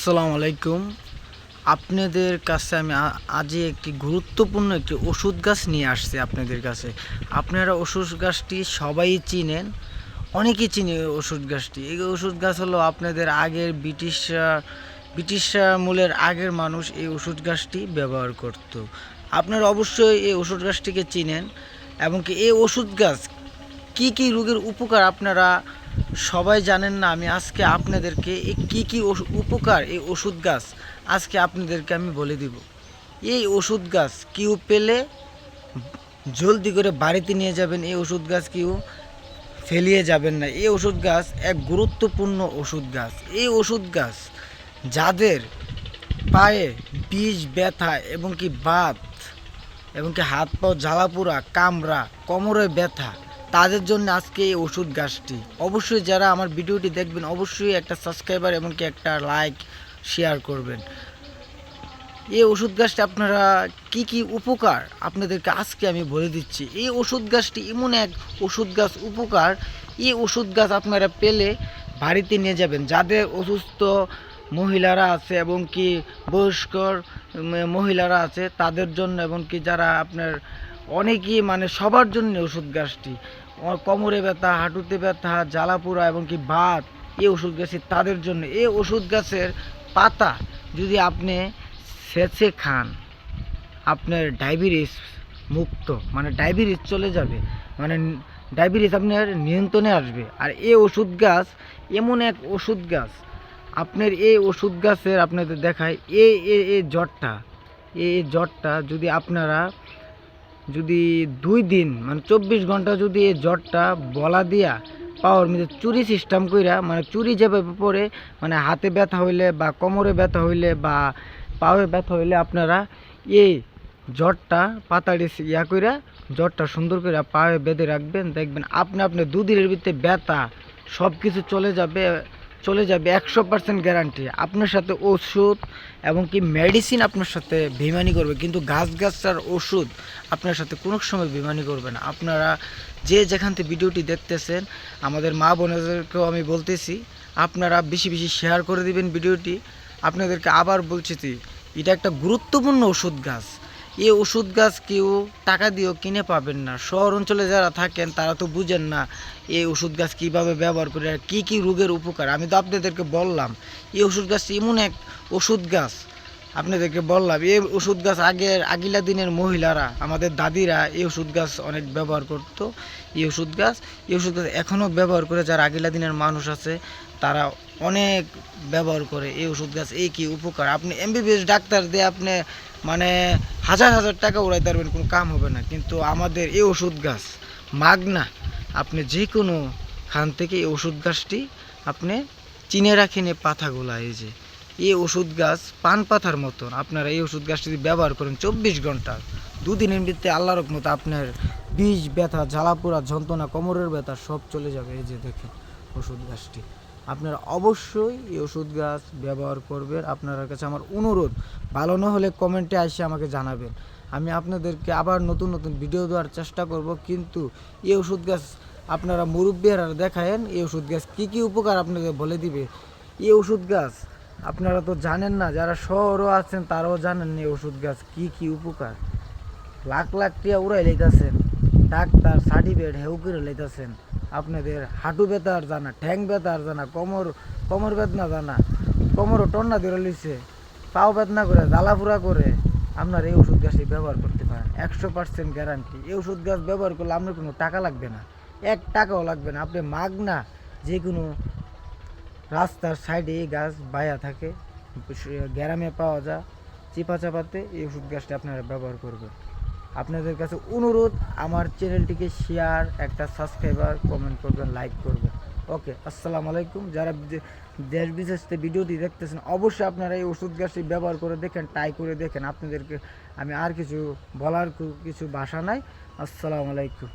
আসসালামু আলাইকুম। আপনাদের কাছে আমি আজই একটি গুরুত্বপূর্ণ একটি ওষুধ গাছ নিয়ে আসছি আপনাদের কাছে। আপনারা ওষুধ গাছটি সবাই চিনেন, অনেকেই চিনে ওষুধ গাছটি। এই ওষুধ গাছ হলো আপনাদের আগের ব্রিটিশরা ব্রিটিশ মূলের আগের মানুষ এই ওষুধ গাছটি ব্যবহার করত। আপনারা অবশ্যই এই ওষুধ গাছটিকে চিনেন এবং কি এই ওষুধ গাছ কি কি রোগের উপকার আপনারা সবাই জানেন না? আমি আজকে আপনাদেরকে এই কি কি উপকার এই ওষুধ গাছ আজকে আপনাদেরকে আমি বলে দিব। এই ওষুধ গাছ কেউ পেলে জলদি করে বাড়িতে নিয়ে যাবেন। এই ওষুধ গাছ কেউ ফেলিয়ে যাবেন না। এই ওষুধ গাছ এক গুরুত্বপূর্ণ ওষুধ গাছ। এই ওষুধ গাছ যাদের পায়ে বিষ, ব্যথা এবং কি বাত এবং কি হাত পাও জ্বালাপোড়া কামড়া, কোমরে ব্যথা তাদের জন্য আজকে এই ওষুধ গাছটি। অবশ্যই যারা আমার ভিডিওটি দেখবেন, অবশ্যই একটা সাবস্ক্রাইবার এবং কি একটা লাইক শেয়ার করবেন। এই ওষুধ গাছটা আপনারা কি কি উপকার আপনাদেরকে আজকে আমি বলে দিচ্ছি। এই ওষুধ গাছটি এমন এক ওষুধ গাছ উপকার। এই ওষুধ গাছ আপনারা পেলে বাড়িতে নিয়ে যাবেন। যাদের অসুস্থ মহিলারা আছে এবং কি বয়স্কর মহিলারা আছে, তাদের জন্য এবং কি যারা আপনার অনেকেই মানে সবার জন্য ওষুধ গাছটি কোমরে ব্যথা, হাঁটুতে ব্যথা, জ্বালাপোড়া এবং কি বাত এই ওষুধ গাছটি তাদের জন্য। এই ওষুধ গাছের পাতা যদি আপনি সেচে খান, আপনার ডায়াবেটিস মুক্ত মানে ডায়াবেটিস চলে যাবে মানে ডায়াবেটিস আপনার নিয়ন্ত্রণে আসবে। আর এই ওষুধ গাছ এমন এক ওষুধ গাছ আপনার এই ওষুধ গাছের আপনাদের দেখায়, এই এই জ্বরটা এই জ্বরটা যদি আপনারা যদি দুই দিন মানে চব্বিশ ঘণ্টা যদি এই জ্বরটা বলা দিয়া পাওয়ার মধ্যে চুরি সিস্টেম কইরা মানে চুরি যেভাবে পরে মানে হাতে ব্যথা হইলে বা কোমরে ব্যথা হইলে বা পায়ে ব্যথা হইলে আপনারা এই জ্বরটা পাতাড়ি ইয়া কইরা জ্বরটা সুন্দর করে পায়ে বেঁধে রাখবেন। দেখবেন আপনি আপনি দুদিনের ভিতরে ব্যথা সব কিছু চলে যাবে। চলে যাবে একশো পার্সেন্ট গ্যারান্টি আপনার সাথে ওষুধ এবং কি মেডিসিন আপনার সাথে বেমানি করবে, কিন্তু গাছ গাছটার ওষুধ আপনার সাথে কোনো সময় বেমানি করবে না। আপনারা যে যেখান থেকে ভিডিওটি দেখতেছেন, আমাদের মা বোনেদেরকেও আমি বলতেছি, আপনারা বেশি বেশি শেয়ার করে দিবেন ভিডিওটি। আপনাদেরকে আবার বলছি এটা একটা গুরুত্বপূর্ণ ওষুধ গাছ। এই ওষুধ গাছ কেউ টাকা দিয়েও কিনে পাবেন না। শহর অঞ্চলে যারা থাকেন, তারা তো বুঝেন না এই ওষুধ গাছ কীভাবে ব্যবহার করে আর কী কী রোগের উপকার। আমি তো আপনাদেরকে বললাম এই ওষুধ গাছ এমন এক ওষুধ গাছ। আপনাদেরকে বললাম এই ওষুধ গাছ আগের আগিলা দিনের মহিলারা, আমাদের দাদিরা এই ওষুধ গাছ অনেক ব্যবহার করতো। এই ওষুধ গাছ এই ওষুধ গাছ এখনও ব্যবহার করে যারা আগিলা দিনের মানুষ আছে, তারা অনেক ব্যবহার করে এই ওষুধ গাছ। এই কি উপকার? আপনি এমবিবিএস ডাক্তার দিয়ে আপনি মানে হাজার হাজার টাকা উড়াইতে পারবেন, কোনো কাম হবে না। কিন্তু আমাদের এই ওষুধ গাছ, মাগনা, আপনি যে কোনো খান থেকে এই ওষুধ গাছটি আপনি চিনে রাখেন এই পাতাগুলা, এই যে। এই ওষুধ গাছ পান পাতার মতন। আপনারা এই ওষুধ গাছটি ব্যবহার করেন চব্বিশ ঘণ্টা, দুদিনের ভিত্তিতে আল্লাহর মতো আপনার বিষ ব্যথা, জ্বালাপোড়া, যন্ত্রণা, কোমরের ব্যথা সব চলে যাবে। এই যে দেখেন ওষুধ গাছটি। আপনারা অবশ্যই এই ওষুধ গাছ ব্যবহার করবেন। আপনার কাছে আমার অনুরোধ, ভালো না হলে কমেন্টে এসে আমাকে জানাবেন। আমি আপনাদেরকে আবার নতুন নতুন ভিডিও দেওয়ার চেষ্টা করব, কিন্তু এই ওষুধ গাছ আপনারা মুরব্বীরা দেখায়েন, এই ওষুধ গাছ কী কী উপকার আপনাদের বলে দিবে? এই ওষুধ গাছ আপনারা তো জানেন না, যারা শহরও আছেন তারাও জানেন এই ওষুধ গাছ কী কী উপকার। লাখ লাখ টিয়া উড়াই লইতাছেন, ডাক্তার সার্টিফিকেট হেউ করে লইতাছেন। আপনাদের হাঁটু ব্যথার জানা, ঠ্যাং ব্যথার জানা, কোমর কোমর বেদনা জানা, কোমরও টন্না ধরে লইছে, পাও বেদনা করে জ্বালাপুরা করে। আপনার এই ওষুধ গাছটি ব্যবহার করতে পারেন, একশো পার্সেন্ট গ্যারান্টি এই ওষুধ গাছ ব্যবহার করলে আপনার কোনো টাকা লাগবে না, এক টাকাও লাগবে না। আপনি মাগনা যে কোনো রাস্তার সাইডে এই গাছ বায়া থাকে গ্রামে পাওয়া যায় চিপা চাপাতে এই ওষুধ গাছটা আপনারা ব্যবহার করবেন। আপনাদের কাছে অনুরোধ, আমার চ্যানেলটিকে শেয়ার একটা সাবস্ক্রাইবার কমেন্ট করবেন লাইক করবেন। ওকে আসসালামু আলাইকুম। যারা দেশ বিশেষ ভিডিওটি দেখতেছেন, অবশ্যই আপনারা এই ওষুধ গাছটি ব্যবহার করে দেখেন টাই করে দেখেন। আপনাদেরকে আমি আর কিছু বলার কিছু ভাষা নাই। আসসালামু আলাইকুম।